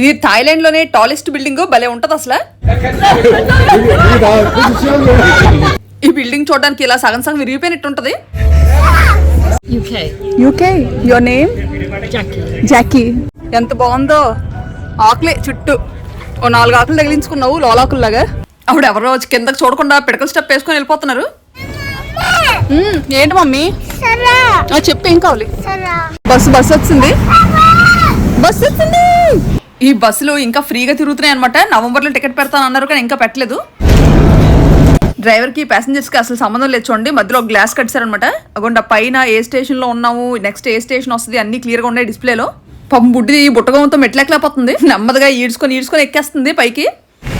ఇది థాయిలాండ్లోనే tallest building భలే ఉంటది అసలు. ఈ బిల్డింగ్ చూడడానికి ఇలా సగం సగం విరిగిపోయినట్టు ఉంటది. UK your name. జాకీ ఎంత బాగుందో. ఆకులే చుట్టూ. ఓ నాలుగు ఆకులు తగిలించుకున్నావు లోలాకుల్లాగా. ఆవిడ ఎవరో వచ్చి కిందకి చూడకుండా పిడకల స్టెప్ వేసుకొని వెళ్ళిపోతున్నారు. ఏంటి మమ్మీ? ఆ, చెప్పు ఏం కావాలి? బస్సు బస్సు వచ్చింది. బస్సు వచ్చింది. ఈ బస్సులు ఇంకా ఫ్రీగా తిరుగుతున్నాయి అనమాట నవంబర్లో టికెట్ పెడతాను అన్నారు కానీ ఇంకా పెట్టలేదు. డ్రైవర్కి ప్యాసింజర్స్కి అసలు సంబంధం లేదు చూడండి. మధ్యలో గ్లాస్ కట్టారనమాట అగొండ పైన ఏ స్టేషన్లో ఉన్నాము నెక్స్ట్ ఏ స్టేషన్ వస్తుంది అన్ని క్లియర్గా ఉన్నాయి డిస్ప్లేలో. పాపం బుడ్డి బుట్టగంతో మెట్లెక్కలేకపోతుంది నెమ్మదిగా ఈడ్చుకొని ఈడ్చుకొని ఎక్కేస్తుంది పైకి.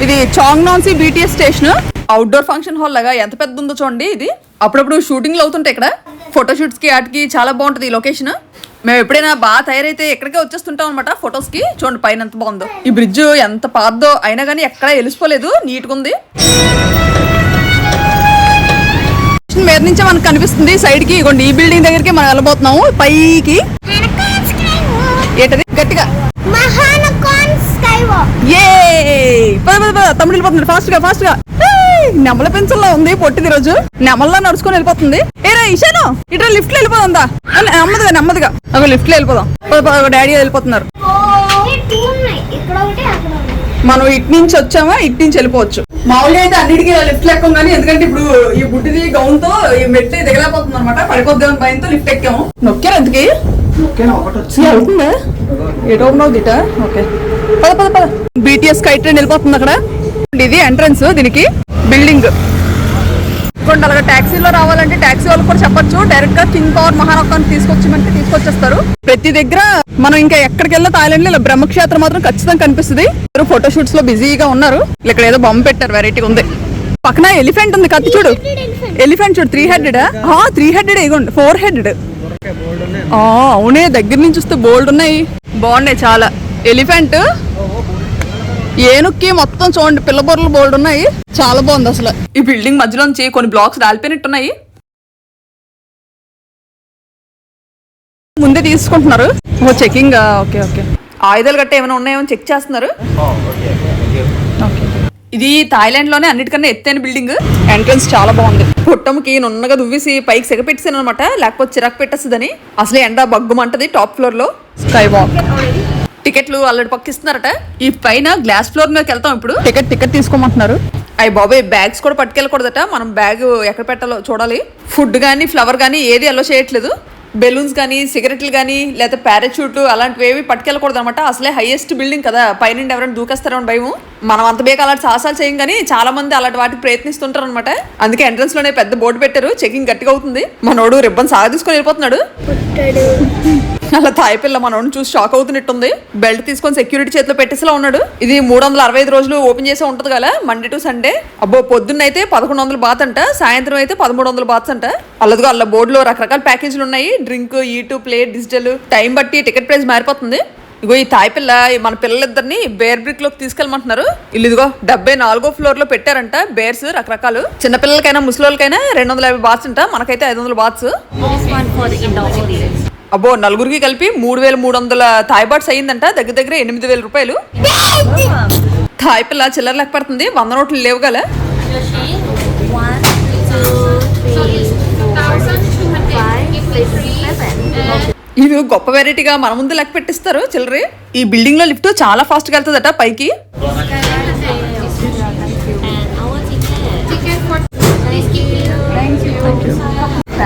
ఇది Chong Nonsi BTS station. Outdoor function hall లాగా ఎంత పెద్ద ఉందో చూడండి ఇది. అప్పుడప్పుడు షూటింగ్లు అవుతుంటాయి ఇక్కడ. ఫోటోషూట్స్కి వాటికి చాలా బాగుంటుంది ఈ లొకేషన్. మేము ఎప్పుడైనా బాగా తయారైతే ఎక్కడికే వచ్చేస్తుంటాం అనమాట ఫొటోస్కి చూడండి పైన ఎంత బాగుందో. ఈ బ్రిడ్జ్ ఎంత పాతదో అయినా కానీ ఎక్కడా వెలిసిపోలేదు నీట్గా ఉంది మీద నుంచే మనకు కనిపిస్తుంది. సైడ్కి ఇగోండి ఈ బిల్డింగ్ దగ్గరికి మనం వెళ్ళబోతున్నాము. పైకి. ఏంటది? గట్టిగా. వెళ్ళిపోతుంది ఫాస్ట్గా ఫాస్ట్గా. నెమల పెన్సిల్ రోజు పొట్టిది రోజు నెమల్లా నడుచుకొని వెళ్ళిపోతుంది. ఇషాను ఇట్లా లిఫ్ట్లో వెళ్ళిపోదా నెమ్మదిగా నెమ్మదిగా. ఒక లిఫ్ట్లో వెళ్ళిపోదాం. పద పద డాడీ వెళ్ళిపోతున్నారు. మనం ఇటు నుంచి వచ్చామా ఇటు నుంచి వెళ్ళిపోవచ్చు. మామూలుగా అయితే అన్నిటికీ లిఫ్ట్ ఎక్కం కానీ ఎందుకంటే ఇప్పుడు ఈ బుడ్డిది గౌన్తో ఈ మెట్లు దిగలేకపోతుంది అనమాట పడిపోద్దామని భయంతో లిఫ్ట్ ఎక్కాము. నొక్కారు అందుకే వెళ్తుందా ఓకే. పద పద పద. బీటీఎస్ కైట్ ట్రైన్ వెళ్ళిపోతుంది అక్కడ. ఇది ఎంట్రన్స్ దీనికి బిల్డింగ్ అలాగే ట్యాక్సీలో రావాలంటే ట్యాక్సీ వాళ్ళు కూడా చెప్పొచ్చు. డైరెక్ట్గా కింగ్ పవర్ మహారాష్ట్రాన్ని తీసుకొచ్చిమంటే తీసుకొచ్చేస్తారు. ప్రతి దగ్గర మనం ఇంకా ఎక్కడికి వెళ్ళినా థాయిలాండ్లో ఇలా బ్రహ్మక్షేత్రం మాత్రం ఖచ్చితంగా కనిపిస్తుంది. ఫోటో షూట్స్లో బిజీగా ఉన్నారు. ఇక్కడ ఏదో బొమ్మ పెట్టారు వెరైటీగా ఉంది. పక్కన ఎలిఫెంట్ ఉంది కత్తి చూడు. ఎలిఫెంట్ చూడు త్రీ హెడెడ్ త్రీ హెడెడ్ ఇగోండి. ఫోర్ హెడెడ్ అవునే దగ్గర నుంచి వస్తే బోల్డ్ ఉన్నాయి. బాగున్నాయి చాలా. ఎలిఫెంట్ ఏనుక్కి మొత్తం చూడండి పిల్ల బొర్రలు బోల్డ్ ఉన్నాయి. చాలా బాగుంది అసలు. ఈ బిల్డింగ్ మధ్యలోంచి కొన్ని బ్లాక్స్ రాలిపోయినట్టున్నాయి. ముందే తీసుకుంటున్నారు. ఓ చెకింగ్ ఓకే ఓకే. ఆయుధాలు గట్ట ఏమైనా ఉన్నాయో చెక్ చేస్తున్నారు. ఇది థాయిలాండ్లోనే అన్నిటికన్నా ఎత్తైన బిల్డింగ్. ఎంట్రన్స్ చాలా బాగుంది. పుట్టముకి నున్నగా దువ్వేసి పైకి సెగపెట్టేసాను అనమాట లేకపోతే చిరాకు పెట్టేస్తుందని. అసలు ఎండ బగ్గుమంటది టాప్ ఫ్లోర్లో స్కై వాక్ టికెట్లు ఆల్రెడీ పక్కిస్తున్నారట. ఈ పైన గ్లాస్ ఫ్లోర్ మీదకి వెళ్తాం ఇప్పుడు. టికెట్ టికెట్ తీసుకోమంటున్నారు. అయ్యి బాబాయ్ బ్యాగ్స్ కూడా పట్టుకెళ్ళకూడదట. మనం బ్యాగ్ ఎక్కడ పెట్టాలో చూడాలి. ఫుడ్ కానీ ఫ్లవర్ కానీ ఏది అలో చేయట్లేదు. బెలూన్స్ కానీ సిగరెట్లు కానీ లేదా పారాచూట్ అలాంటివి ఏవి పట్టుకెళ్ళకూడదు అనమాట అసలే హైయెస్ట్ బిల్డింగ్ కదా. పైనుండి ఎవరైనా దూకేస్తారని భయం మనం అంత బేక అలాంటి సాహసాలు చేయం కానీ చాలా మంది అలాంటి వాటికి ప్రయత్నిస్తుంటారు అనమాట అందుకే ఎంట్రన్స్లోనే పెద్ద బోర్డు పెట్టారు. చెకింగ్ గట్టిగా అవుతుంది. మనోడు రిబ్బన్ సాగ తీసుకొని వెళ్ళిపోతున్నాడు అలా తాయి పిల్ల మనోడిని చూసి షాక్ అవుతున్నట్టుంది. బెల్ట్ తీసుకొని సెక్యూరిటీ చేతిలో పెట్టేసిలా ఉన్నాడు. ఇది మూడు వందల అరవై ఐదు రోజులు ఓపెన్ చేసే ఉంటుంది కదా మండే టు సండే అబ్బో పొద్దున్న అయితే పదకొండు వందల బాత్ అంట సాయంత్రం అయితే పదమూడు వందల బాత్స్ అంట. అలాగే అల్ల బోర్డులో రకరకాల ప్యాకేజీలు ఉన్నాయి. డ్రింక్ ఈటు ప్లేట్ డిజిటల్ టైం బట్టి టికెట్ ప్రైస్ మారిపోతుంది. ఇగో ఈ తాయి పిల్ల మన పిల్లలిద్దరిని బేర్ బ్రిక్లోకి తీసుకెళ్ళమంటున్నారు. ఇల్లు ఇదిగో డెబ్బై నాలుగో ఫ్లోర్లో పెట్టారంట బేర్స్ రకరకాలు. చిన్నపిల్లలకైనా ముసలోళ్ళకైనా రెండు వందల యాభై బాత్స్ అంట. మనకైతే ఐదు వందల బాత్స్ అబ్బో నలుగురికి కలిపి మూడు వేల మూడు వందల థాయిబాట్స్ అయ్యిందంట. దగ్గర దగ్గర ఎనిమిది వేల రూపాయలు. థాయ్ పిల్ల చిల్లర లెక్క పడుతుంది. వంద నోట్లు లేవు గల. ఇది గొప్ప వెరైటీగా మన ముందు లెక్క పెట్టిస్తారు చిల్లరి. ఈ బిల్డింగ్లో లిఫ్ట్ చాలా ఫాస్ట్గా వెళ్తుందట పైకి. Thank you.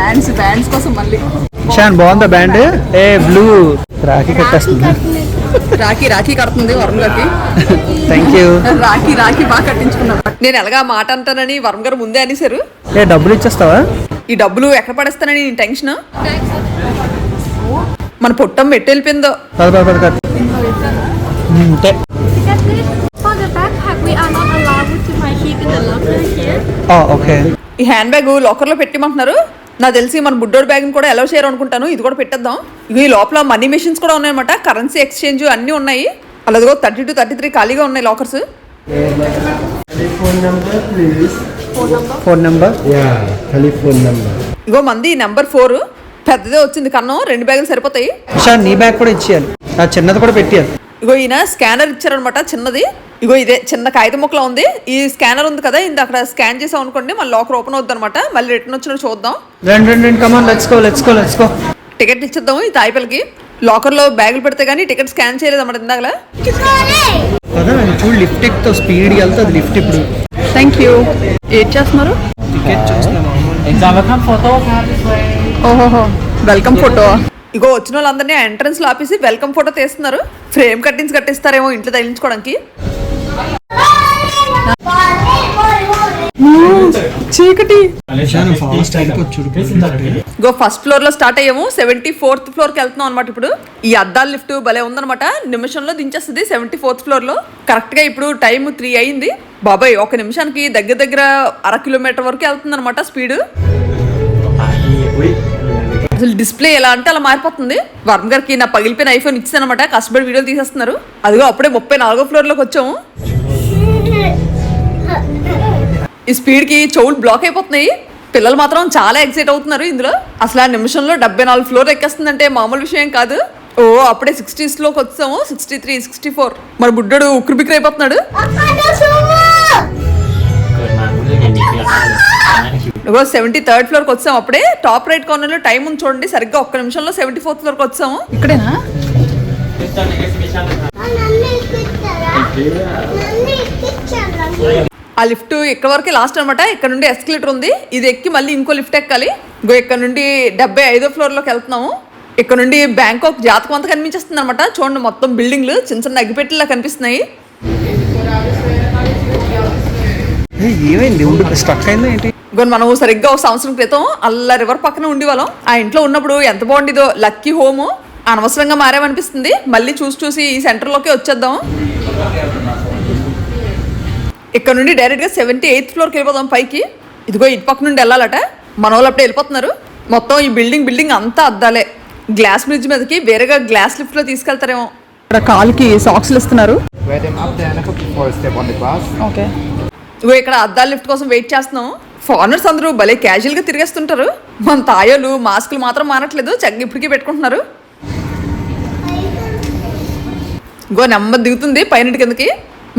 ఫ్యాన్స్ ఫ్యాన్స్ కోసం మళ్ళీ. షాన్ బాగుందా బ్యాండ్? ఏ బ్లూ. రాఖీ కట్టేస్తుంది. రాఖీ రాఖీ కడుతుంది వరుణ్ గారికి థ్యాంక్ యూ రాఖీ రాఖీ బాగా కట్టించుకున్నాను నేను ఎలాగా మాట అంటానని వరుణ్ గారు ముందే అనేసారు ఏ డబ్బులు ఇచ్చేస్తావా? ఈ డబ్బులు ఎక్కడ పడేస్తానని నేను టెన్షన్? మన పుట్టం వెళ్ళిపోయిందో. పద here. ఓకే ఈ హ్యాండ్ బ్యాగ్ లాకర్లో పెట్టిమంటున్నారు. నాకు తెలిసి మన బుడ్డోడ్ బ్యాగ్ కూడా ఎలా చేయరు అనుకుంటాను. ఇది కూడా పెట్టేద్దాం. ఈ లోపల మనీ మెషిన్స్ కూడా ఉన్నాయన్నమాట. కరెన్సీ ఎక్స్చేంజ్ అన్నీ ఉన్నాయి. అలాదిగో థర్టీ టు థర్టీ త్రీ ఖాళీగా ఉన్నాయి లాకర్స్. Phone number. ఇగో మంది నెంబర్ ఫోర్ పెద్దదే వచ్చింది కన్నం. రెండు బ్యాగులు సరిపోతాయి. సార్ నీ బ్యాగ్ కూడా ఇచ్చేయాలి. నా చిన్నది కూడా పెట్టేయాలి. ఇగో ఈయన స్కానర్ ఇచ్చారనమాట చిన్నది. ఇగో ఇదే చిన్న కాగితం ముక్కలో ఉంది. ఈ స్కానర్ ఉంది కదా ఇంత అక్కడ స్కాన్ చేసాం అనుకోండి మళ్ళీ లోకర్ ఓపెన్ అవుద్ది అనమాట మళ్ళీ రిటర్న్ వచ్చినట్టు చూద్దాం. రెండు రెండు రెండు come on let's go let's go let's go ticket ఇచ్చేద్దాం ఈ తాయిపల్కి లాకర్లో బ్యాగులు పెడితే కానీ టికెట్ స్కాన్ చేయలేదు అన్నమాట ఇందాకలా. కదా చూడు లిఫ్ట్ ఎక్కుతో స్పీడ్గా వెళ్తే అది లిఫ్ట్ ఇప్పుడు. థ్యాంక్ యూ ఏం చేస్తున్నారు? టికెట్ ఓహోహో వెల్కమ్ ఫోటో ఇగో వచ్చిన వాళ్ళందరినీ ఎంట్రన్స్లో ఆపేసి వెల్కమ్ ఫోటో తీస్తున్నారు. ఫ్రేమ్ కట్టించి కట్టిస్తారేమో ఇంట్లో తగిలించుకోవడానికి. చీకటి. గో ఫస్ట్ ఫ్లోర్లో స్టార్ట్ అయ్యాము. సెవెంటీ ఫోర్త్ ఫ్లోర్కి వెళ్తున్నాం అనమాట ఇప్పుడు. ఈ అద్దాల లిఫ్ట్ భలే ఉందనమాట నిమిషంలో దించేస్తుంది సెవెంటీ ఫోర్త్ ఫ్లోర్లో. కరెక్ట్గా ఇప్పుడు టైం త్రీ అయింది. బాబాయ్ ఒక నిమిషానికి దగ్గర దగ్గర అర కిలోమీటర్ వరకు వెళ్తుంది అనమాట స్పీడ్ అసలు డిస్ప్లే ఎలా అంటే అలా మారిపోతుంది. వర్మ గారికి నా పగిలిపోయిన ఐఫోన్ ఇచ్చానమాట కష్టపడి వీడియోలు తీసేస్తున్నారు. అదిగో అప్పుడే ముప్పై నాలుగో ఫ్లోర్లోకి వచ్చాము. ఈ స్పీడ్కి చెవులు బ్లాక్ అయిపోతున్నాయి. పిల్లలు మాత్రం చాలా ఎక్సైట్ అవుతున్నారు ఇందులో. అసలు ఆ నిమిషంలో డెబ్బై నాలుగు ఫ్లోర్ ఎక్కేస్తుందంటే మామూలు విషయం కాదు. ఓ అప్పుడే సిక్స్టీస్లోకి వచ్చాము. సిక్స్టీ త్రీ సిక్స్టీ ఫోర్ మన బుడ్డోడు ఉక్కిరి బిక్కిరి అయిపోతున్నాడు ఇగో సెవెంటీ థర్డ్ ఫ్లోర్కి వచ్చాము అప్పుడే. టాప్ రైట్ కార్నర్లో టైం ఉంది చూడండి. సరిగ్గా ఒక్క నిమిషంలో సెవెంటీ ఫోర్త్ ఫ్లోర్కి వచ్చాము. ఇక్కడేనా? ఆ లిఫ్ట్ ఇక్కడ వరకు లాస్ట్ అనమాట ఇక్కడ నుండి ఎస్కలేటర్ ఉంది. ఇది ఎక్కి మళ్ళీ ఇంకో లిఫ్ట్ ఎక్కాలి. ఇంకో ఇక్కడ నుండి డెబ్బై ఐదో ఫ్లోర్లోకి వెళ్తున్నాము. ఇక్కడ నుండి బ్యాంకాక్ జాతకం అంతా కనిపించేస్తుంది అనమాట చూడండి మొత్తం బిల్డింగ్లు చిన్న చిన్న అగ్గిపెట్టిలా కనిపిస్తున్నాయి. ఏమైంది? ఉండి స్ట్రక్ అయిందా ఏంటి? ఇంకో మనం సరిగ్గా ఒక సంవత్సరం క్రితం అల్ల రివర్ పక్కన ఉండేవాళ్ళం. ఆ ఇంట్లో ఉన్నప్పుడు ఎంత బాగుండేదో లక్కీ హోమ్ అనవసరంగా మారామనిపిస్తుంది. మళ్ళీ చూసి చూసి ఈ సెంటర్లోకి వచ్చేద్దాం. ఇక్కడ నుండి డైరెక్ట్గా సెవెంటీ ఎయిత్ ఫ్లోర్కి వెళ్ళిపోదాం పైకి. ఇదిగో ఇటు పక్క నుండి వెళ్ళాలట. మన వాళ్ళు అప్పుడే వెళ్ళిపోతున్నారు. మొత్తం ఈ బిల్డింగ్ బిల్డింగ్ అంతా అద్దాలే. గ్లాస్ బ్రిడ్జ్ మీదకి వేరేగా గ్లాస్ లిఫ్ట్లో తీసుకెళ్తారేమో. ఇక్కడ కాల్కి సాక్స్లు ఇస్తున్నారు. ఓకే ఇగో ఇక్కడ అద్దాల లిఫ్ట్ కోసం వెయిట్ చేస్తున్నాం. ఫారినర్స్ అందరూ భలే క్యాజువల్గా తిరిగేస్తుంటారు. మన తాయోలు మాస్కులు మాత్రం మానట్లేదు చక్క ఇప్పటికీ పెట్టుకుంటున్నారు. ఇంకో నెమ్మది దిగుతుంది పైన కిందకి.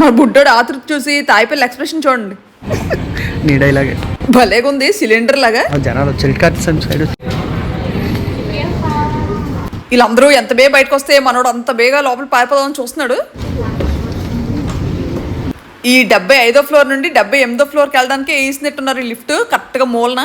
మన బుడ్డోడు ఆతృతి చూసి తాయిపల్లి ఎక్స్ప్రెషన్ చూడండి. నీ డైలాగే భలేగా ఉంది సిలిండర్ లాగా. జనాలు సైడ్ వీళ్ళందరూ ఎంత బే బయటకు వస్తే మనోడు అంత బేగా లోపల పారిపోదామని చూస్తున్నాడు. ఈ డెబ్బై ఐదో ఫ్లోర్ నుండి డెబ్బై ఎనిమిదో ఫ్లోర్కి వెళ్ళడానికి వేసినట్టున్నారు ఈ లిఫ్ట్. కరెక్ట్గా మూలన?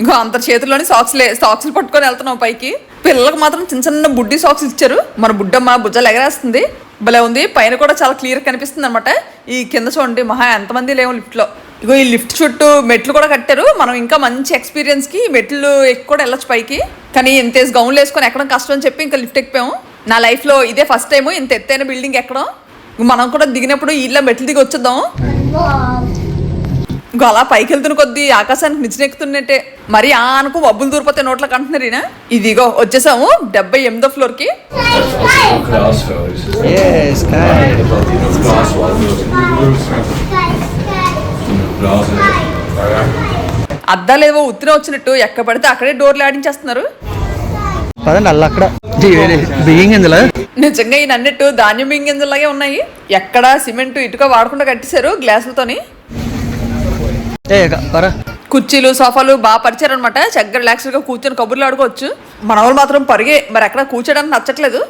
ఇంకో అంత చేతుల్లోని సాక్స్లే సాక్స్లు పట్టుకొని వెళ్తున్నాం పైకి. పిల్లలకు మాత్రం చిన్న చిన్న బుడ్డి సాక్స్ ఇచ్చారు. మన బుడ్డమ్మ భుజాలు ఎగరేస్తుంది. భలే ఉంది. పైన కూడా చాలా క్లియర్ కనిపిస్తుంది అనమాట ఈ కింద చూడండి మహా ఎంతమంది లేవు లిఫ్ట్లో. ఇగో ఈ లిఫ్ట్ చుట్టూ మెట్లు కూడా కట్టారు. మనం ఇంకా మంచి ఎక్స్పీరియన్స్కి మెట్లు ఎక్కి కూడా వెళ్ళొచ్చు పైకి. కానీ ఇంత గౌన్లు వేసుకొని ఎక్కడం కష్టం అని చెప్పి ఇంకా లిఫ్ట్ ఎక్కిపోయాము. నా లైఫ్లో ఇదే ఫస్ట్ టైం ఇంత ఎత్తైన బిల్డింగ్ ఎక్కడం. మనం కూడా దిగినప్పుడు ఇళ్ళ మెట్లు దిగి వచ్చేద్దాం. ఇంకో అలా పైకి వెళ్తున్న కొద్దీ ఆకాశానికి నిచ్చినెక్కుతున్నట్టే. మరి ఆ అనుకో వబ్బులు దూరిపోతే నోట్లోకి కంటున్నారు ఈయన ఇదిగో వచ్చేసాము. డెబ్బై ఎనిమిదో ఫ్లోర్కి అద్దాలేవో ఉత్తిన వచ్చినట్టు ఎక్కడ పడితే అక్కడే డోర్లు ఆడించేస్తున్నారు. పదండి అల్ల అక్కడ. బియ్యం ఇందులో నిజంగా ఈయన అన్నట్టు ధాన్యం బింగింజలాగే ఉన్నాయి. ఎక్కడ సిమెంట్ ఇటుక వాడకుండా కట్టేశారు గ్లాసులతోని. ఏ పరా. కుర్చీలు సోఫాలు బాగా పరిచారు అనమాట చక్కగా రిలాక్స్గా కూర్చొని కబుర్లు ఆడుకోవచ్చు. మన వాళ్ళు మాత్రం పరిగే మరి ఎక్కడ కూర్చోడానికి నచ్చట్లేదు.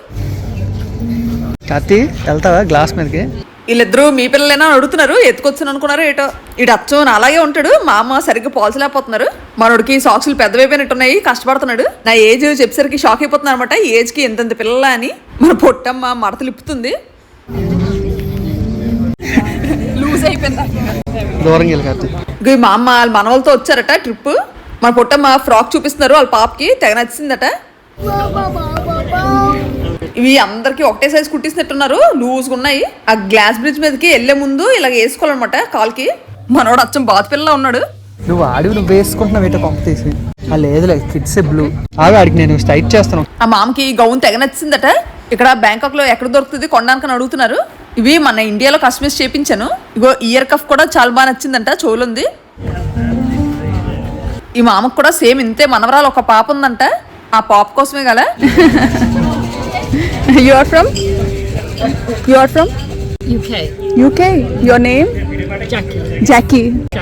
కత్తి వెళ్తావా గ్లాస్ మీదకి? వీళ్ళిద్దరూ మీ పిల్లలైనా అని అడుగుతున్నారు. ఎత్తుకొచ్చాను అనుకున్నారు ఏటో. ఇటు అచ్చం నా అలాగే ఉంటాడు. మా అమ్మ సరిగ్గా పోల్చలేకపోతున్నారు. మనోడికి సాక్సులు పెద్దవైపోయినట్టున్నాయి కష్టపడుతున్నాడు. నా ఏజ్ చెప్పేసరికి షాక్ అయిపోతున్నారు అనమాట ఏజ్కి ఎంతెంత పిల్లల అని మన పొట్టమ్మ మడతలు ఇప్పుతుంది లూజ్ అయిపోయిందా? మా అమ్మ వాళ్ళ మనవలతో వచ్చారట ట్రిప్. మన పొట్టమ్మ ఫ్రాక్ చూపిస్తున్నారు వాళ్ళ పాపకి. తెగ నచ్చిందట. ఇవి అందరికి ఒకటే సైజ్ కుట్టిస్తున్నట్టున్నారు లూజ్గా ఉన్నాయి. ఆ గ్లాస్ బ్రిడ్జ్ మీదకి వెళ్ళే ముందు ఇలా వేసుకోవాలన్నమాట కాల్కి. మనోడు అచ్చం బాత్ పిల్లలా ఉన్నాడు. నువ్వు ఆడి నువ్వు వేసుకుంటున్నావు పంప తీసి లేదులే కిడ్స్ బ్లూ ఆవి ఆడికి నేను స్టైట్ చేస్తాను. ఆ మామకి ఈ గౌన్ తెగ నచ్చిందట. ఇక్కడ బ్యాంకాక్లో ఎక్కడ దొరుకుతుంది కొనడానికి అడుగుతున్నారు. ఇవి మన ఇండియాలో కస్టమైజ్ చేపించాను. ఇగో ఇయర్ కఫ్ కూడా చాలా బాగా నచ్చిందంట చెవులుంది. ఈ మామకు కూడా సేమ్ ఇంతే మనవరాలు ఒక పాప ఉందంట. ఆ పాప కోసమే కదా. You are from you are from UK. UK your name Jackie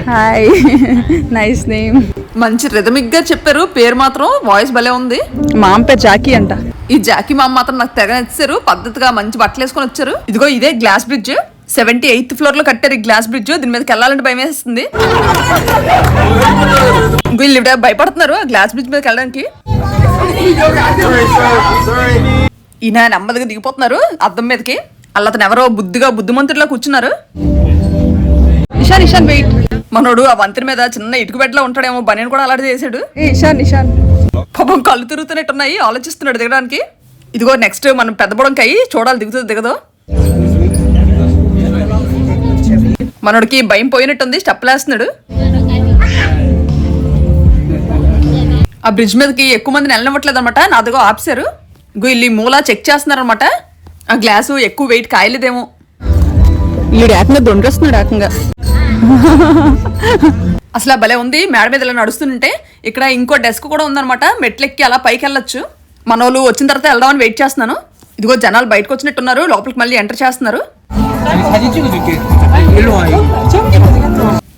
hi nice name మంచి రిథమిక్గా చెప్పారు. పేరు మాత్రం వాయిస్ భలే ఉంది. మామ పేరు జాకీ అంట. ఈ జాకీ మామ మాత్రం నాకు తెగ నచ్చారు. పద్ధతిగా మంచి బట్టలు వేసుకొని వచ్చారు. ఇదిగో ఇదే గ్లాస్ బ్రిడ్జ్ సెవెంటీ ఎయిత్ ఫ్లోర్లో కట్టారు ఈ గ్లాస్ బ్రిడ్జ్ దీని మీదకి వెళ్ళాలంటే భయం వేస్తుంది వీళ్ళు ఇవిడ భయపడుతున్నారు ఆ గ్లాస్ బ్రిడ్జ్ మీదకి వెళ్ళడానికి. ఈయన నెమ్మదిగా దిగిపోతున్నారు. అద్దం మీదకి. అల్ల అతను ఎవరో బుద్ధిగా బుద్ధిమంతుడిలా కూర్చున్నారు. ఇషాన్ ఇషాన్ వెయిట్. మనోడు ఆ వంతెన మీద చిన్న ఇటుక బెడ్లో ఉంటాడేమో బనీని కూడా అలాంటి చేశాడు. ఇషాన్ ఇషాన్ పాపం కళ్ళు తిరుగుతున్నట్టున్నాయి ఆలోచిస్తున్నాడు దిగడానికి. ఇదిగో నెక్స్ట్ మనం పెద్ద బుడంకాయి చూడాలి దిగుతుంది దిగదు. మనోడికి భయం పోయినట్టుంది స్టెప్ వేస్తున్నాడు ఆ బ్రిడ్జ్ మీదకి ఎక్కువ మందిని వెళ్ళనివ్వట్లేదు అనమాట నాదిగో ఆపేశారు. వీళ్ళు మూలా చెక్ చేస్తున్నారనమాట ఆ గ్లాసు ఎక్కువ వెయిట్ కాయలేదేమో. వీడు ఏకంగా దొండ్రొస్తున్నాడు ఏకంగా. అసలు భలే ఉంది మేడ మీద ఇలా నడుస్తుంటే. ఇక్కడ ఇంకో డెస్క్ కూడా ఉందనమాట మెట్లెక్కి అలా పైకి వెళ్ళొచ్చు. మన వాళ్ళు వచ్చిన తర్వాత వెళ్దామని వెయిట్ చేస్తున్నాను. ఇదిగో జనాలు బయటకు వచ్చినట్టు ఉన్నారు లోపలికి మళ్ళీ ఎంటర్ చేస్తున్నారు.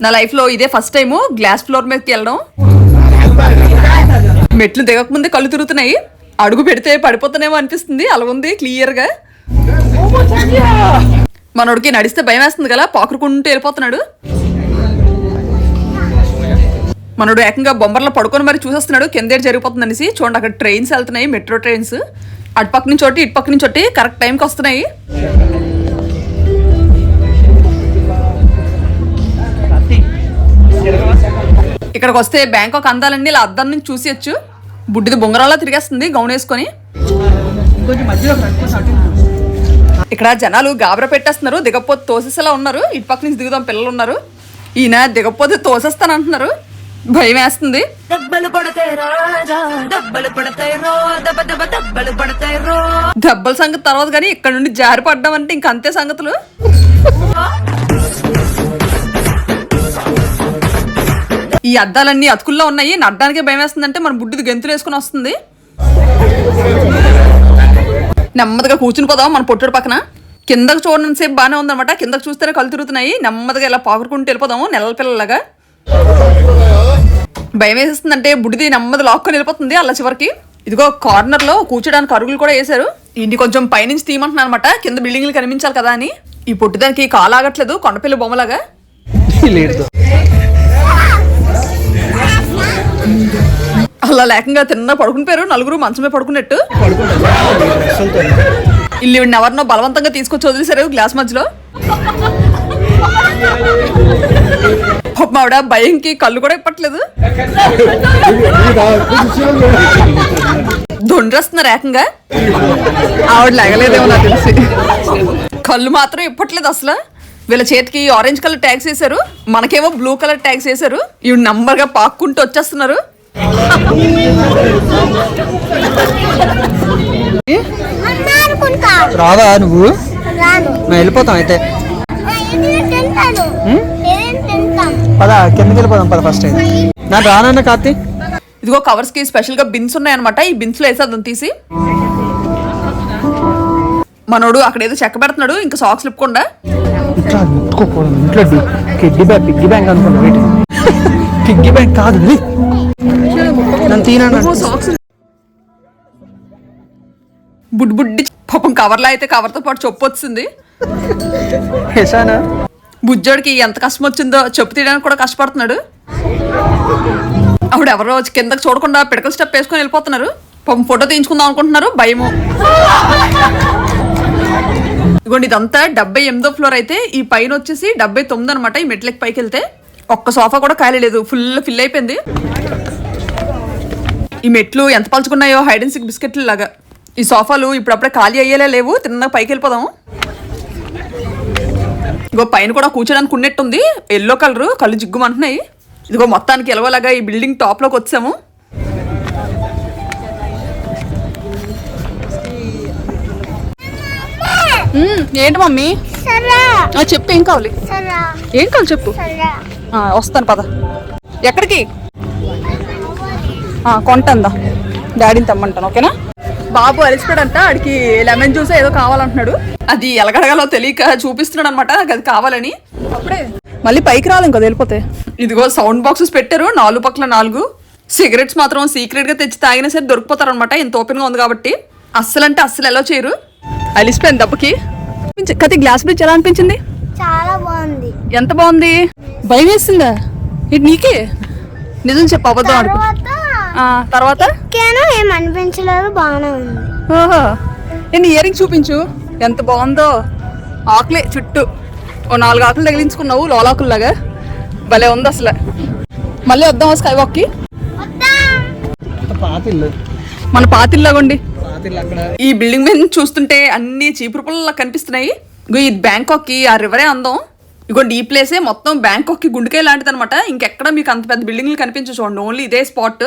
నా లైఫ్లో ఇదే ఫస్ట్ టైము గ్లాస్ ఫ్లోర్ మీదకి వెళ్ళడం. మెట్లు దిగకముందే కళ్ళు తిరుగుతున్నాయి. అడుగు పెడితే పడిపోతానేమో అనిపిస్తుంది. అలా ఉంది క్లియర్గా. మనోడికి నడిస్తే భయం వేస్తుంది కదా పాకురుకుంటూ వెళ్ళిపోతున్నాడు. మనోడు ఏకంగా బొమ్మర్లో పడుకొని మరి చూసేస్తున్నాడు. కిందేడు జరిగిపోతుంది అనేసి. చూడండి అక్కడ ట్రైన్స్ వెళ్తున్నాయి మెట్రో ట్రైన్స్ అటుపక్క నుంచి ఒకటి ఇటుపక్క నుంచి ఒకటి కరెక్ట్ టైంకి వస్తున్నాయి. ఇక్కడికి వస్తే బ్యాంకాక్ అందాలన్నీ ఇలా అద్దం నుంచి చూసేయచ్చు బుడ్డిది బొంగరాలా తిరిగేస్తుంది గౌన్ వేసుకొని ఇక్కడ జనాలు గాబరా పెట్టేస్తున్నారు దిగపోతే తోసేసేలా ఉన్నారు. ఇటు పక్క నుంచి దిగుదాం పిల్లలు ఉన్నారు ఈయన దిగపోతే తోసేస్తాను అంటున్నారు భయం వేస్తుంది. దెబ్బల సంగతి తర్వాత కానీ ఇక్కడ నుండి జారి పడ్డాం అంటే ఇంక అంతే సంగతులు. ఈ అద్దాలన్నీ అతుకుల్లో ఉన్నాయి. నడ్డానికే భయం వేస్తుందంటే మన బుడ్డిది గెంతులు వేసుకుని వస్తుంది. నెమ్మదిగా కూర్చుని పోదాం మన పొట్టుడు పక్కన? కిందకు చూడడం సేపు బాగానే ఉందన్నమాట. కిందకు చూస్తేనే కళ్ళు తిరుగుతున్నాయి. నెమ్మదిగా ఇలా పాకుడుకుంటూ వెళ్ళిపోదాము నెలల పిల్లలాగా భయం వేసేస్తుందంటే బుడిది నెమ్మది లాక్కొని వెళ్ళిపోతుంది అలా చివరికి. ఇదిగో కార్నర్లో కూర్చోడానికి అరుగులు కూడా వేశారు. ఇంటి కొంచెం పైనుంచి తీయమంటున్నాను అనమాట కింద బిల్డింగ్లు కనిపించాలి కదా అని. ఈ పొట్టుదానికి కాలు ఆగట్లేదు. కొండపిల్ల బొమ్మలాగా. లేదు అలా లేకంగా తిన్న పడుకుని పేరు నలుగురు మంచమే పడుకున్నట్టు. ఇల్లు ఎవరినో బలవంతంగా తీసుకొచ్చి వదిలేశారు గ్లాస్ మధ్యలో. మావిడ భయంకి కళ్ళు కూడా ఇప్పట్లేదు. దొండ్రేస్తున్నారు ఏకంగా. ఆవిడ లేగలేదేమో నాకు తెలిసి. కళ్ళు మాత్రం ఇప్పట్లేదు అసలు. వీళ్ళ చేతికి ఆరెంజ్ కలర్ ట్యాగ్స్ వేశారు. మనకేమో బ్లూ కలర్ ట్యాగ్స్ వేశారు. ఇవి నంబర్గా పాక్కుంటూ వచ్చేస్తున్నారు. రావా నువ్వు? వెళ్ళిపోతాం అయితే. పద కిందకి వెళ్ళిపోదాం పద ఫస్ట్ అయితే. నాకు రానన్న కార్తీ. ఇదిగో కవర్స్కి స్పెషల్గా బిన్స్ ఉన్నాయన్నమాట. ఈ బిన్స్లో వేసేద్దాం తీసి. మనోడు అక్కడ ఏదో చెక్క పెడుతున్నాడు ఇంకా సాక్స్ లిప్పకుండా ఇట్లా ముట్టుకోకూడదు ఇంట్లో బ్యాంక్ పిగ్గీ బ్యాంక్ అనుకున్నా వెయిట్ పిగ్గీ బ్యాంక్ కాదు బుడ్ బుడ్డి పాపం కవర్లో అయితే కవర్తో పాటు చెప్పు వచ్చింది. బుజ్జోడికి ఎంత కష్టం వచ్చిందో చెప్పు తీయడానికి కూడా కష్టపడుతున్నాడు. ఆవిడ ఎవరో కిందకి చూడకుండా పిడకల స్టెప్ వేసుకొని వెళ్ళిపోతున్నారు. పాపం ఫోటో తీయించుకుందాం అనుకుంటున్నారు. భయము. ఇదిగోండి ఇదంతా డెబ్బై ఎనిమిదో ఫ్లోర్ అయితే ఈ పైన వచ్చేసి డెబ్బై తొమ్మిది అనమాట ఈ మెట్లకి పైకి వెళ్తే. ఒక్క సోఫా కూడా ఖాళీ లేదు. ఫుల్ ఫిల్ అయిపోయింది. ఈ మెట్లు ఎంత పలుచుకున్నాయో హైడ్ అండ్ సిక్ బిస్కెట్లు లాగా. ఈ సోఫాలు ఇప్పుడప్పుడే ఖాళీ అయ్యేలా లేవు. తిన్న పైకి వెళ్ళిపోదాం. ఇగో పైన కూడా కూర్చోడానికి ఉన్నట్టుంది ఎల్లో కలర్ కళ్ళు జిగ్గుమంటున్నాయి. ఇదిగో మొత్తానికి ఎలవలాగా ఈ బిల్డింగ్ టాప్లోకి వచ్చాము ఏంటి మమ్మీ? చెప్పు ఏం కావాలి? ఏం కావాలి చెప్పు? వస్తాను పద. ఎక్కడికి? కొంటందా? డాడీని తెమ్మంటాను ఓకేనా? బాబు అలిసిపోయాడంట ఆడికి లెమన్ జ్యూస్ ఏదో కావాలంటున్నాడు. అది ఎలగడగాలో తెలియక చూపిస్తున్నాడు అనమాట నాకు అది కావాలని. అప్పుడే మళ్ళీ పైకి రాలి ఇంకా వెళ్ళిపోతే ఇదిగో సౌండ్ బాక్సెస్ పెట్టారు నాలుగు పక్కల నాలుగు. సిగరెట్స్ మాత్రం సీక్రెట్గా తెచ్చి తాగినా సరే దొరికిపోతారు అనమాట ఇంత ఓపెన్గా ఉంది కాబట్టి. అస్సలు అంటే అస్సలు ఎలా చేయరు. అలిసిపోయింది దెబ్బకి. కతి గ్లాస్ బ్రిడ్జ్ ఎలా అనిపించింది? చాలా బాగుంది. ఎంత బాగుంది? భయం వేసిందా? ఇది నీకే? నిజం చెప్పు అబద్ధం తర్వాత ఆ, తర్వాత? కేను ఏం అనిపించలేదు బాగానే ఉంది. ఓహో. నేను ఇయర్ రింగ్ చూపించు. ఎంత బాగుందో. ఆకులే చుట్టూ. ఓ నాలుగు ఆకులు తగిలించుకున్నావు లోలాకుల్లాగా భలే ఉంది అసలు. మళ్ళీ వద్దాం స్కై వాక్కి మన పాతిల్లాగండి ఈ బిల్డింగ్ మీద చూస్తుంటే అన్ని చీపురుపుల్లా కనిపిస్తున్నాయి. ఈ బ్యాంకాక్కి ఆ రివరే అందం. ఇగోండి ఈ ప్లేసే మొత్తం బ్యాంకాక్కి గుండెకాయ లాంటిది అనమాట ఇంకెక్కడ మీకు అంత పెద్ద బిల్డింగ్లు కనిపించు చూడండి. ఓన్లీ ఇదే స్పాట్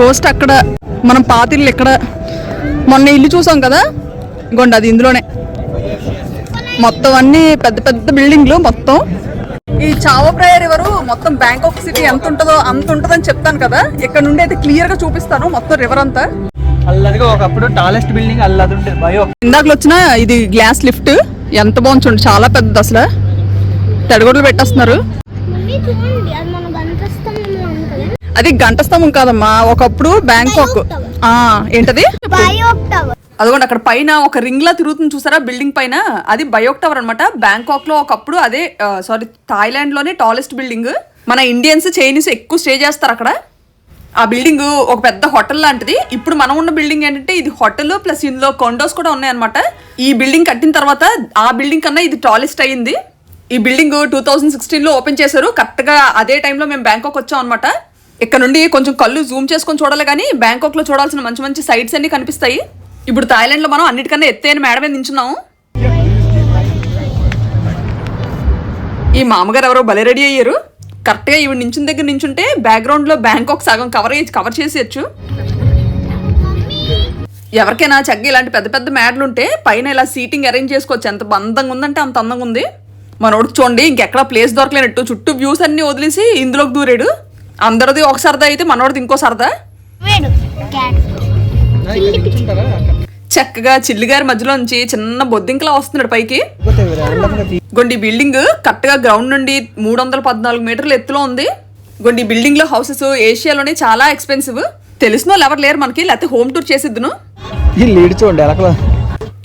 గోస్ట్ అక్కడ మనం పాతిల్లు ఇక్కడ మొన్న ఇల్లు చూసాం కదా? ఇగోండి అది ఇందులోనే. మొత్తం అన్ని పెద్ద పెద్ద బిల్డింగ్లు మొత్తం. ఈ చావో ప్రయ రివర్ మొత్తం బ్యాంకాక్ సిటీ ఎంత ఉంటుందో అంత ఉంటుందని చెప్తాను కదా. ఇక్కడ నుండి అయితే క్లియర్గా చూపిస్తాను మొత్తం రివర్ అంతా. అల్లదిగా ఒకప్పుడు టాలెస్ట్ బిల్డింగ్ అల్లది భయో. ఇందాకలో వచ్చిన ఇది గ్లాస్ లిఫ్ట్ ఎంత బాగుంది చూడండి చాలా పెద్దది అసలు. తడిగొడ్లు పెట్టేస్తున్నారు. అది గంట స్తంభం కాదమ్మా ఒకప్పుడు బ్యాంకాక్. ఆ ఏంటది? అదిగోండి అక్కడ పైన ఒక రింగ్ లా తిరుగుతుంది చూసారా? బిల్డింగ్ పైన. అది బయోక్ టవర్ అనమాట బ్యాంకాక్లో ఒకప్పుడు అదే సారీ థాయిలాండ్లోనే టాలెస్ట్ బిల్డింగ్. మన ఇండియన్స్ చైనీస్ ఎక్కువ స్టే చేస్తారు అక్కడ. ఆ బిల్డింగ్ ఒక పెద్ద హోటల్ లాంటిది. ఇప్పుడు మనం ఉన్న బిల్డింగ్ ఏంటంటే ఇది హోటల్ ప్లస్ ఇందులో కొండోస్ కూడా ఉన్నాయన్నమాట. ఈ బిల్డింగ్ కట్టిన తర్వాత ఆ బిల్డింగ్ కన్నా ఇది టాలెస్ట్ అయ్యింది. ఈ బిల్డింగ్ టూ థౌజండ్ సిక్స్టీన్లో ఓపెన్ చేశారు. కరెక్ట్గా అదే టైంలో మేము బ్యాంకాక్ వచ్చాం అనమాట ఇక్కడ నుండి కొంచెం కళ్ళు జూమ్ చేసుకొని చూడాలి కానీ బ్యాంకాక్లో చూడాల్సిన మంచి మంచి సైట్స్ అన్ని కనిపిస్తాయి. ఇప్పుడు థాయిలాండ్లో మనం అన్నిటికన్నా ఎత్తైన మేడ మీద నించున్నాము. ఈ మామగారు ఎవరో భలే రెడీ అయ్యారు. కరెక్ట్గా ఈవిడ నించున్న దగ్గర నించుంటే బ్యాక్గ్రౌండ్లో బ్యాంకాక్ సగం కవర్ కవర్ చేసేయచ్చు. ఎవరికైనా చక్కగా ఇలాంటి పెద్ద పెద్ద మేడలు ఉంటే పైన ఇలా సీటింగ్ అరేంజ్ చేసుకోవచ్చు. ఎంత అందంగా ఉందంటే అంత అందంగా ఉంది. మనోడికి చూడండి ఇంకెక్కడ ప్లేస్ దొరకలేనట్టు. చుట్టూ వ్యూస్ అన్ని వదిలేసి ఇందులోకి దూరాడు. అందరిది ఒక సరదా అయితే మనోడిది ఇంకో సరదా. చక్కగా చిల్లిగారి మధ్యలో నుంచి చిన్న బొద్దింకలా వస్తున్నాడు పైకి. గొండి బిల్డింగ్ కరెక్ట్గా గ్రౌండ్ నుండి మూడు వందల పద్నాలుగు మీటర్ల ఎత్తులో ఉంది. గొండి బిల్డింగ్లో హౌసెస్ ఏషియాలోనే చాలా ఎక్స్పెన్సివ్ తెలిసిన వాళ్ళు ఎవరు లేరు మనకి లేకపోతే హోమ్ టూర్ చేసిద్దును. చూడండి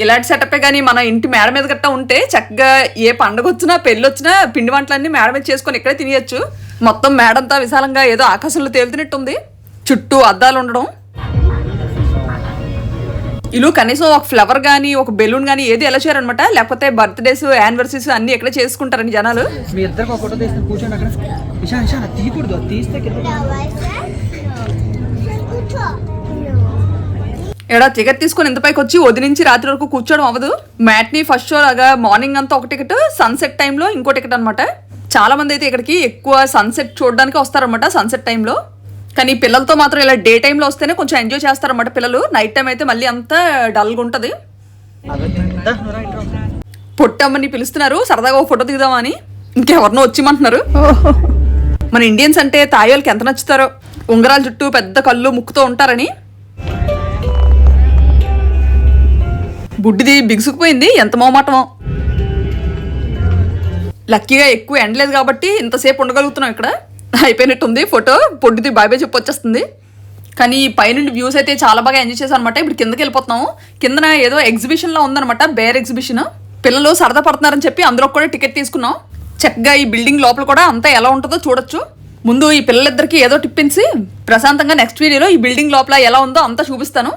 ఇలాంటి సెటప్ కానీ మన ఇంటి మేడ మీద గట్టా ఉంటే చక్కగా ఏ పండగ వచ్చినా పెళ్ళి వచ్చినా పిండి వంటలన్నీ మేడ మీద చేసుకొని ఇక్కడే తినేయచ్చు. మొత్తం మేడంతా విశాలంగా ఏదో ఆకాశంలో తేలుతున్నట్టు ఉంది చుట్టూ అద్దాలు ఉండడం. ఇల్లు కనీసం ఒక ఫ్లవర్ కానీ ఒక బెలూన్ కానీ ఏది ఎలా చేయరనమాట? లేకపోతే బర్త్డేస్ యానివర్సరీస్ అన్ని ఎక్కడ చేసుకుంటారని జనాలు. మీ ఇద్దరికి ఒక ఫోటో తీస్తే కూర్చోండి అక్కడ. తీయకూడదు తీస్తే ఇక్కడ టికెట్ తీసుకొని ఎంత పైకి వచ్చి వది నుంచి రాత్రి వరకు కూర్చోవడం అవ్వదు. మ్యాట్ని ఫస్ట్ షో లాగా మార్నింగ్ అంతా ఒక టికెట్ సన్సెట్ టైంలో ఇంకో టికెట్ అనమాట చాలా మంది అయితే ఇక్కడికి ఎక్కువ సన్సెట్ చూడడానికి వస్తారన్నమాట సన్సెట్ టైంలో కానీ పిల్లలతో మాత్రం ఇలా డే టైంలో వస్తేనే కొంచెం ఎంజాయ్ చేస్తారన్నమాట పిల్లలు. నైట్ టైం అయితే మళ్ళీ అంతా డల్గా ఉంటుంది. పొట్టమ్మని పిలుస్తున్నారు సరదాగా ఒక ఫోటో దిగుదామా అని. ఇంకెవరినో వచ్చిమంటున్నారు మన ఇండియన్స్ అంటే తాయి వాళ్ళకి ఎంత నచ్చుతారో. ఉంగరాల చుట్టూ పెద్ద కళ్ళు ముక్కుతో ఉంటారని. బుడ్డిది బిగుసుకుపోయింది. ఎంత మోమాటమో లక్కీగా ఎక్కువ ఎండలేదు కాబట్టి ఇంతసేపు ఉండగలుగుతున్నాం ఇక్కడ. అయిపోయినట్టుంది ఫోటో. పొడ్డుది బాయ్ బాయ్ చెప్పి వచ్చేస్తుంది. కానీ ఈ పైనుండి వ్యూస్ అయితే చాలా బాగా ఎంజాయ్ చేశాను అనమాట ఇప్పుడు కిందకి వెళ్ళిపోతున్నాము. కిందన ఏదో ఎగ్జిబిషన్లో ఉందనమాట ఉందన్నమాట. బేర్ ఎగ్జిబిషన్ పిల్లలు సరదా పడుతున్నారని చెప్పి అందులో కూడా టికెట్ తీసుకున్నాం. చక్కగా ఈ బిల్డింగ్ లోపల కూడా అంతా ఎలా ఉంటుందో చూడొచ్చు. ముందు ఈ పిల్లలిద్దరికి ఏదో టిప్పించి ప్రశాంతంగా నెక్స్ట్ వీడియోలో ఈ బిల్డింగ్ లోపల ఎలా ఉందో అంతా చూపిస్తాను.